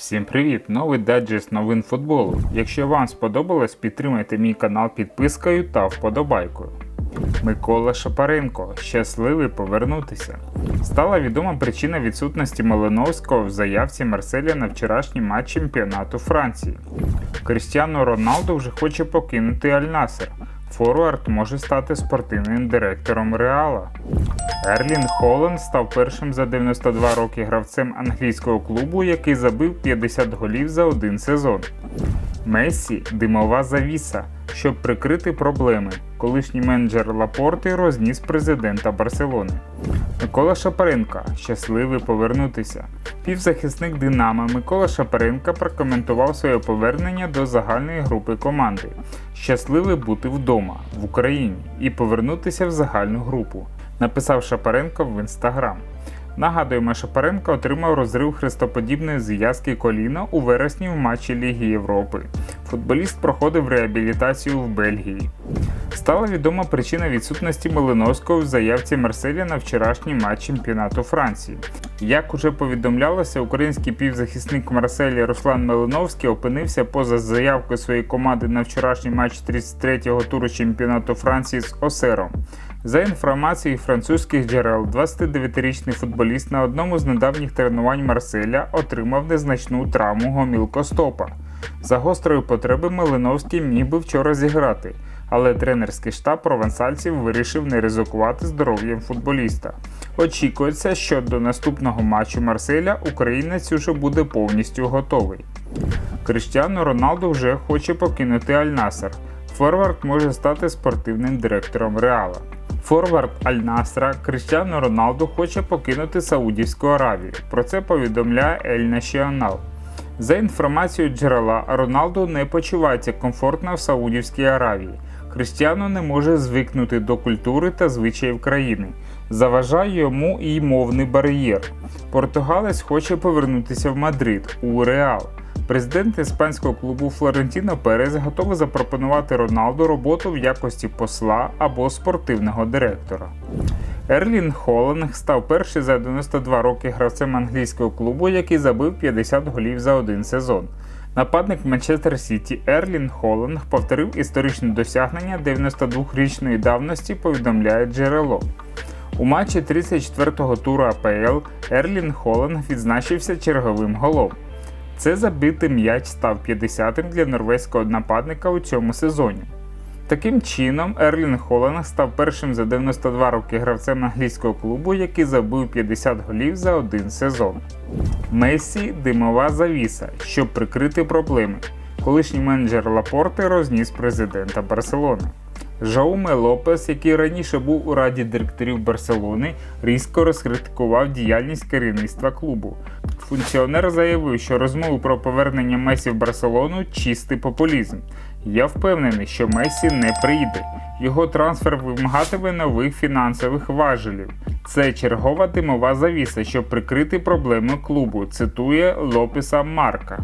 Всім привіт! Новий дайджест новин футболу. Якщо вам сподобалось, підтримайте мій канал підпискою та вподобайкою. Микола Шапаренко щасливий повернутися. Стала відома причина відсутності Малиновського в заявці Марселя на вчорашній матч чемпіонату Франції. Крістіано Роналду вже хоче покинути Аль-Насер. Форвард може стати спортивним директором Реала. Ерлін Холланд став першим за 92 роки гравцем англійського клубу, який забив 50 голів за один сезон. Мессі димова завіса, щоб прикрити проблеми. Колишній менеджер Лапорти розніс президента Барселони. Микола Шапаренка щасливий повернутися. Півзахисник Динамо Микола Шапаренка прокоментував своє повернення до загальної групи команди. Щасливий бути вдома в Україні і повернутися в загальну групу. Написав Шапаренко в інстаграм. Нагадуємо, Шапаренко отримав розрив хрестоподібної зв'язки коліна у вересні в матчі Ліги Європи. Футболіст проходив реабілітацію в Бельгії. Стала відома причина відсутності Малиновського в заявці Марселя на вчорашній матч чемпіонату Франції. Як уже повідомлялося, український півзахисник Марселя Руслан Малиновський опинився поза заявкою своєї команди на вчорашній матч 33-го туру чемпіонату Франції з Осером. За інформацією французьких джерел, 29-річний футболіст на одному з недавніх тренувань Марселя отримав незначну травму гомілкостопа. За гострої потреби Малиновський міг би вчора зіграти, але тренерський штаб провансальців вирішив не ризикувати здоров'ям футболіста. Очікується, що до наступного матчу Марселя українець уже буде повністю готовий. Кріштіано Роналду вже хоче покинути Аль-Насер. Форвард може стати спортивним директором Реала. Форвард Аль-Насра Кріштіано Роналду хоче покинути Саудівську Аравію. Про це повідомляє Ель Націонал. За інформацією джерела, Роналду не почувається комфортно в Саудівській Аравії. Крістіано не може звикнути до культури та звичаїв країни. Заважає йому і мовний бар'єр. Португалець хоче повернутися в Мадрид у Реал. Президент іспанського клубу Флорентіно Перес готовий запропонувати Роналду роботу в якості посла або спортивного директора. Ерлін Холланд став перший за 92 роки гравцем англійського клубу, який забив 50 голів за один сезон. Нападник Манчестер Сіті Ерлін Холланд повторив історичне досягнення 92-річної давності, повідомляє джерело. У матчі 34-го туру АПЛ Ерлін Холланд відзначився черговим голом. Це забитий м'яч став 50-м для норвезького нападника у цьому сезоні. Таким чином, Ерлін Холланд став першим за 92 роки гравцем англійського клубу, який забив 50 голів за один сезон. Месі димова завіса, щоб прикрити проблеми. Колишній менеджер Лапорти розніс президента Барселони. Жауме Лопес, який раніше був у раді директорів Барселони, різко розкритикував діяльність керівництва клубу. Функціонер заявив, що розмови про повернення Месі в Барселону чистий популізм. Я впевнений, що Месі не прийде. Його трансфер вимагатиме нових фінансових важелів. Це чергова димова завіса, щоб прикрити проблеми клубу, цитує Лопеса Марка.